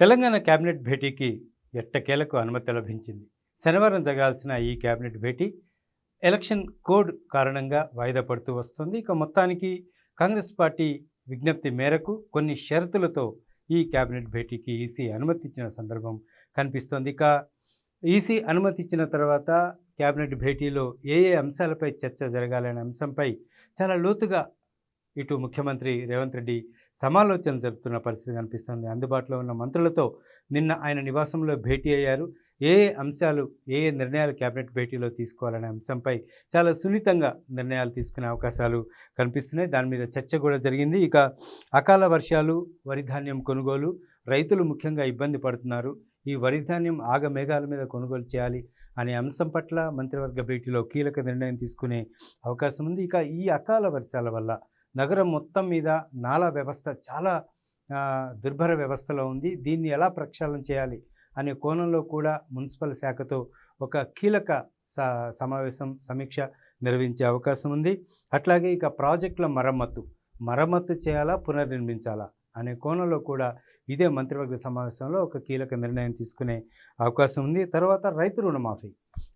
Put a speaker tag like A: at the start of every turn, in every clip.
A: Telangana cabinet భేటీకి ఎట్టకేలకు అనుమతి లభించింది. శనివారం జరగాల్సిన ఈ కేబినెట్ భేటీ ఎలక్షన్ కోడ్ కారణంగా వాయిదా పడుతూ వస్తుంది. ఇక మొత్తానికి కాంగ్రెస్ పార్టీ విజ్ఞప్తి మేరకు కొన్ని షరతులతో ఈ కేబినెట్ భేటీకి ఈసీ అనుమతి ఇచ్చిన సందర్భం కనిపిస్తోంది. ఇక ఈసీ అనుమతి ఇచ్చిన తర్వాత కేబినెట్ భేటీలో ఏ ఏ అంశాలపై చర్చ జరగాలనే అంశంపై చాలా లోతుగా ఇటు ముఖ్యమంత్రి రేవంత్ రెడ్డి సమాలోచన జరుపుతున్న పరిస్థితి కనిపిస్తుంది. అందుబాటులో ఉన్న మంత్రులతో నిన్న ఆయన నివాసంలో భేటీ అయ్యారు. ఏ అంశాలు ఏ నిర్ణయాలు కేబినెట్ భేటీలో తీసుకోవాలనే అంశంపై చాలా సున్నితంగా నిర్ణయాలు తీసుకునే అవకాశాలు కనిపిస్తున్నాయి. దాని మీద చర్చ కూడా జరిగింది. ఇక అకాల వర్షాలు వరి ధాన్యం కొనుగోలు రైతులు ముఖ్యంగా ఇబ్బంది పడుతున్నారు. ఈ వరి ధాన్యం ఆగమేఘాల మీద కొనుగోలు చేయాలి అనే అంశం పట్ల మంత్రివర్గ భేటీలో కీలక నిర్ణయం తీసుకునే అవకాశం ఉంది. ఇక ఈ అకాల వర్షాల వల్ల నగరం మొత్తం మీద నాలా వ్యవస్థ చాలా దుర్భర వ్యవస్థలో ఉంది. దీన్ని ఎలా ప్రక్షాళన చేయాలి అనే కోణంలో కూడా మున్సిపల్ శాఖతో ఒక కీలక స- సమావేశం సమీక్ష నిర్వహించే అవకాశం ఉంది. అట్లాగే ఇక ప్రాజెక్టుల మరమ్మత్తు మరమ్మత్తు చేయాలా పునర్నిర్మించాలా అనే కోణంలో కూడా ఇదే మంత్రివర్గ సమావేశంలో ఒక కీలక నిర్ణయం తీసుకునే అవకాశం ఉంది. తర్వాత రైతు రుణమాఫీ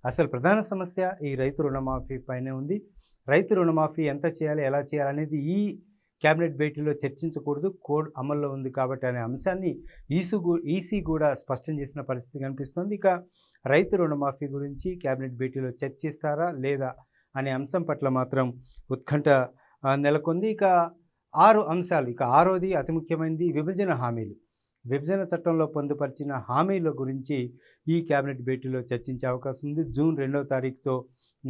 A: అసలు ప్రధాన సమస్య ఈ రైతు రుణమాఫీ పైనే ఉంది. రైతు రుణమాఫీ ఎంత చేయాలి ఎలా చేయాలి అనేది ఈ కేబినెట్ భేటీలో చర్చించకూడదు కోడ్ అమల్లో ఉంది కాబట్టి అనే అంశాన్ని ఈసీ ఈసీ కూడా స్పష్టం చేసిన పరిస్థితి కనిపిస్తుంది. ఇక రైతు రుణమాఫీ గురించి కేబినెట్ భేటీలో చర్చిస్తారా లేదా అనే అంశం పట్ల మాత్రం ఉత్కంఠ నెలకొంది. ఇక ఆరు అంశాలు ఇక ఆరోది అతి ముఖ్యమైనది విభజన హామీలు. విభజన చట్టంలో పొందుపరిచిన హామీల గురించి ఈ కేబినెట్ భేటీలో చర్చించే అవకాశం ఉంది. జూన్ రెండవ తారీఖుతో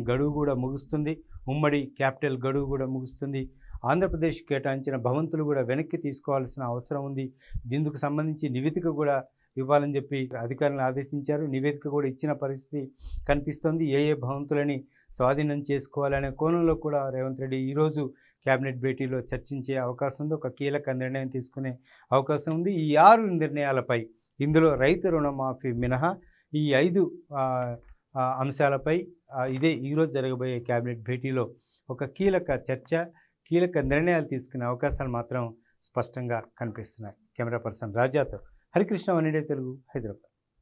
A: గడువు కూడా ముగుస్తుంది. ఉమ్మడి క్యాపిటల్ గడువు కూడా ముగుస్తుంది. ఆంధ్రప్రదేశ్ కేటాయించిన భవంతులు కూడా వెనక్కి తీసుకోవాల్సిన అవసరం ఉంది. దీనికి సంబంధించి నివేదిక కూడా ఇవ్వాలని చెప్పి అధికారులను ఆదేశించారు. నివేదిక కూడా ఇచ్చిన పరిస్థితి కనిపిస్తోంది. ఏ ఏ భవంతులని స్వాధీనం చేసుకోవాలనే కోణంలో కూడా రేవంత్ రెడ్డి ఈరోజు కేబినెట్ భేటీలో చర్చించే అవకాశం ఉంది. ఒక కీలక నిర్ణయం తీసుకునే అవకాశం ఉంది. ఈ ఆరు నిర్ణయాలపై ఇందులో రైతు రుణమాఫీ మినహా ఈ ఐదు అంశాలపై ఇదే ఈరోజు జరగబోయే కేబినెట్ భేటీలో ఒక కీలక చర్చ కీలక నిర్ణయాలు తీసుకునే అవకాశాలు మాత్రం స్పష్టంగా కనిపిస్తున్నాయి. కెమెరా పర్సన్ రాజాతో హరికృష్ణ వన్ తెలుగు హైదరాబాద్.